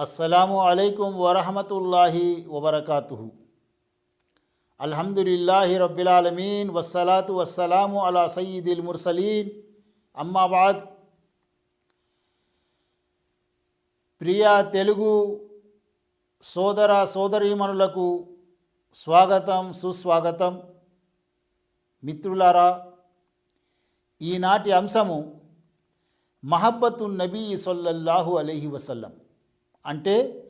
అస్సలాము అలైకుం వరహమతుల్లాహి వబర్కాతు అల్హమ్దులిల్లాహి రబ్బిలాలమీన్ వస్సలాతు వస్సలాము అలా సయ్యిదిల్ ముర్సలీన్. అమ్మాబాద్ ప్రియా తెలుగు సోదర సోదరీమణులకు స్వాగతం సుస్వాగతం. మిత్రులారా ఈనాటి అంశము మహబ్బతు నబీ సొల్లల్లాహు అలైహి వసల్లం. అంటే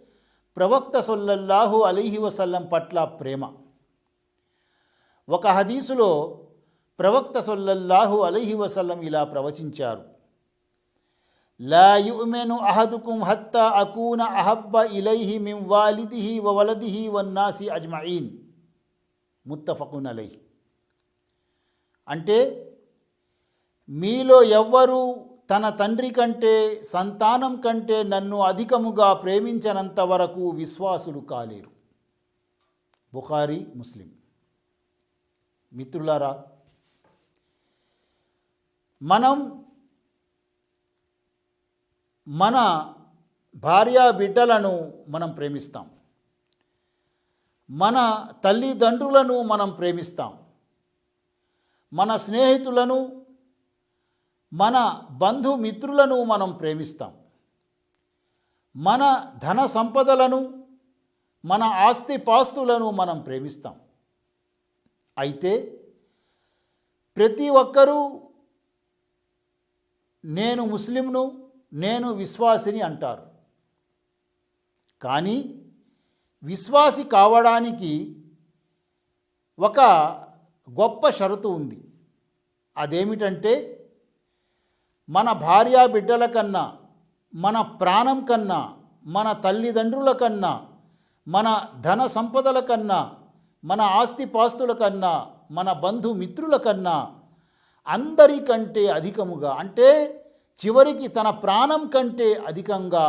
ప్రవక్త సొల్లల్లాహు అలీహి వసల్లం పట్ల ప్రేమ. ఒక హదీసులో ప్రవక్త సొల్లల్లాహు అలీహి వసల్లం ఇలా ప్రవచించారు. లా యుమెను అహదుకుం హత్త అకూన అహబ్బ ఇలైహి మిం వాలిదిహి వ వలదిహి వన్నాసి అజ్మయీన్ ముత్తఫకున్ అలై అంటే మీలో ఎవ్వరూ తన తండ్రి కంటే సంతానం కంటే నన్ను అధికముగా ప్రేమించనంత వరకు విశ్వాసులు కాలేరు. బుఖారీ ముస్లిం. మిత్రులారా మనం మన భార్యా బిడ్డలను మనం ప్రేమిస్తాం. మన తల్లిదండ్రులను మనం ప్రేమిస్తాం. మన స్నేహితులను మన బంధుమిత్రులను మనం ప్రేమిస్తాం. మన ధన సంపదలను మన ఆస్తి పాస్తులను మనం ప్రేమిస్తాం. అయితే ప్రతి ఒక్కరూ నేను ముస్లింను నేను విశ్వాసిని అంటారు. కానీ విశ్వాసి కావడానికి ఒక గొప్ప షరతు ఉంది. అదేమిటంటే మన భార్యా బిడ్డల కన్నా మన ప్రాణం కన్నా మన తల్లిదండ్రుల కన్నా మన ధన సంపదల కన్నా మన ఆస్తిపాస్తుల కన్నా మన బంధుమిత్రుల కన్నా అందరికంటే అధికముగా అంటే చివరికి తన ప్రాణం కంటే అధికంగా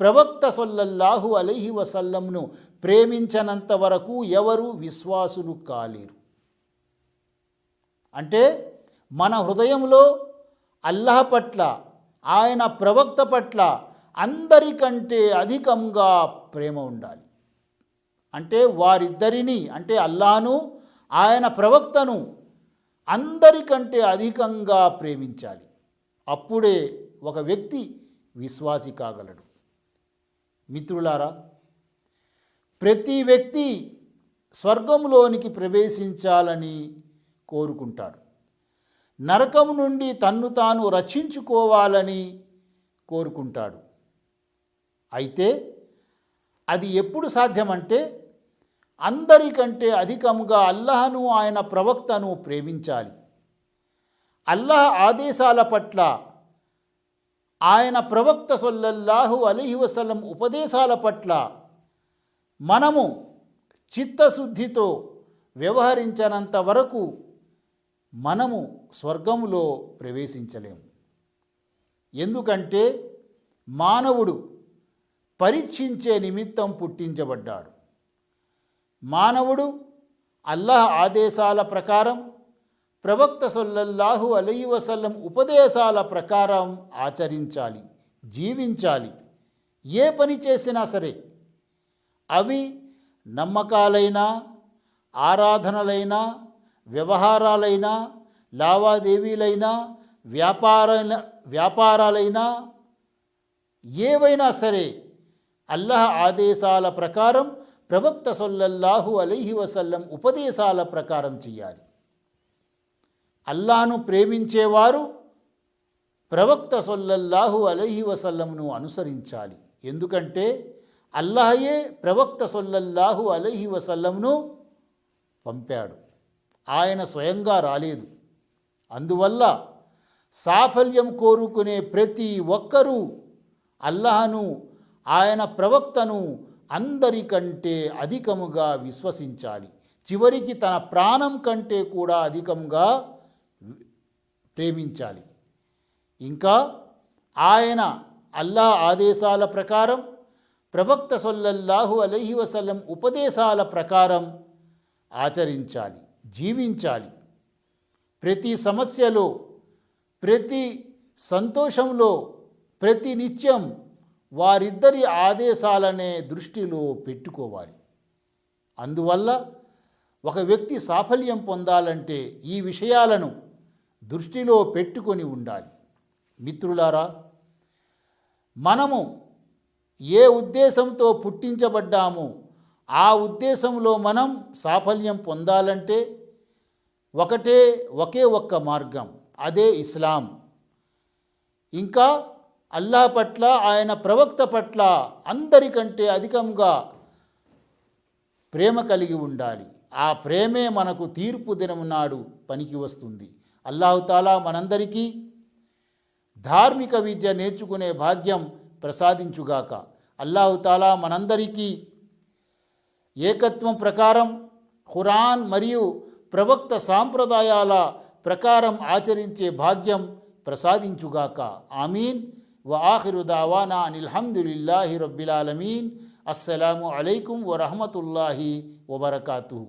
ప్రవక్త సొల్లల్లాహు అలైహి వసల్లంను ప్రేమించనంత వరకు ఎవరు విశ్వాసులు కాలేరు. అంటే మన హృదయంలో అల్లాహ్ పట్ల ఆయన ప్రవక్త పట్ల అందరికంటే అధికంగా ప్రేమ ఉండాలి. అంటే వారిద్దరిని అంటే అల్లాను ఆయన ప్రవక్తను అందరికంటే అధికంగా ప్రేమించాలి. అప్పుడే ఒక వ్యక్తి విశ్వాసి కాగలడు. మిత్రులారా ప్రతి వ్యక్తి స్వర్గంలోనికి ప్రవేశించాలని కోరుకుంటాడు. నరకం నుండి తన్ను తాను రక్షించుకోవాలని కోరుకుంటాడు. అయితే అది ఎప్పుడు సాధ్యమంటే అందరికంటే అధికంగా అల్లహను ఆయన ప్రవక్తను ప్రేమించాలి. అల్లాహ్ ఆదేశాల పట్ల ఆయన ప్రవక్త సొల్లల్లాహు అలీహి వసలం ఉపదేశాల పట్ల మనము చిత్తశుద్ధితో వ్యవహరించనంత వరకు మనము స్వర్గంలో ప్రవేశించలేము. ఎందుకంటే మానవుడు పరీక్షించే నిమిత్తం పుట్టించబడ్డాడు. మానవుడు అల్లాహ్ ఆదేశాల ప్రకారం ప్రవక్త సొల్లల్లాహు అలీ వసల్లం ఉపదేశాల ప్రకారం ఆచరించాలి జీవించాలి. ఏ పని చేసినా సరే అవి నమ్మకాలైనా ఆరాధనలైనా వ్యవహారాలైనా లావాదేవీలైనా వ్యాపార వ్యాపారాలైనా ఏవైనా సరే అల్లహ ఆదేశాల ప్రకారం ప్రవక్త సొల్లల్లాహు అలీహి వసల్లం ఉపదేశాల ప్రకారం చేయాలి. అల్లాను ప్రేమించేవారు ప్రవక్త సొల్లల్లాహు అలీహి వసల్లంను అనుసరించాలి. ఎందుకంటే అల్లాహయే ప్రవక్త సొల్లల్లాహు అలీహి వసల్లంను పంపాడు. ఆయన స్వయంగా రాలేదు. అందువల్ల సాఫల్యం కోరుకునే ప్రతి ఒక్కరూ అల్లాహను ఆయన ప్రవక్తను అందరికంటే అధికముగా విశ్వసించాలి. చివరికి తన ప్రాణం కంటే కూడా అధికంగా ప్రేమించాలి. ఇంకా ఆయన అల్లాహ్ ఆదేశాల ప్రకారం ప్రవక్త సొల్లల్లాహు అలహి వసలం ఉపదేశాల ప్రకారం ఆచరించాలి. జీవించాలి. ప్రతి సమస్యలో ప్రతి సంతోషంలో ప్రతి నిత్యం వారిద్దరి ఆదేశాలనే దృష్టిలో పెట్టుకోవాలి. అందువల్ల ఒక వ్యక్తి సాఫల్యం పొందాలంటే ఈ విషయాలను దృష్టిలో పెట్టుకొని ఉండాలి. మిత్రులారా మనము ఏ ఉద్దేశంతో పుట్టించబడ్డామో ఆ ఉద్దేశంలో మనం సాఫల్యం పొందాలంటే ఒకటే ఒకే ఒక్క మార్గం అదే ఇస్లాం. ఇంకా అల్లా పట్ల ఆయన ప్రవక్త పట్ల అందరికంటే అధికంగా ప్రేమ కలిగి ఉండాలి. ఆ ప్రేమే మనకు తీర్పు దినం నాడు పనికి వస్తుంది. అల్లాహుతాలా మనందరికీ ధార్మిక విద్య నేర్చుకునే భాగ్యం ప్రసాదించుగాక. అల్లాహుతాలా మనందరికీ ఏకత్వం ప్రకారం ఖురాన్ మరియు ప్రవక్త సాంప్రదాయాల ప్రకారం ఆచరించే భాగ్యం ప్రసాదించుగాక. ఆమీన్. వ ఆఖిరు దావానా అనిల్హమ్దులిల్లాహి రబ్బిలాలమీన్. అస్సలాము అలైకుం వరహమతుల్లాహి వబర్కాతూ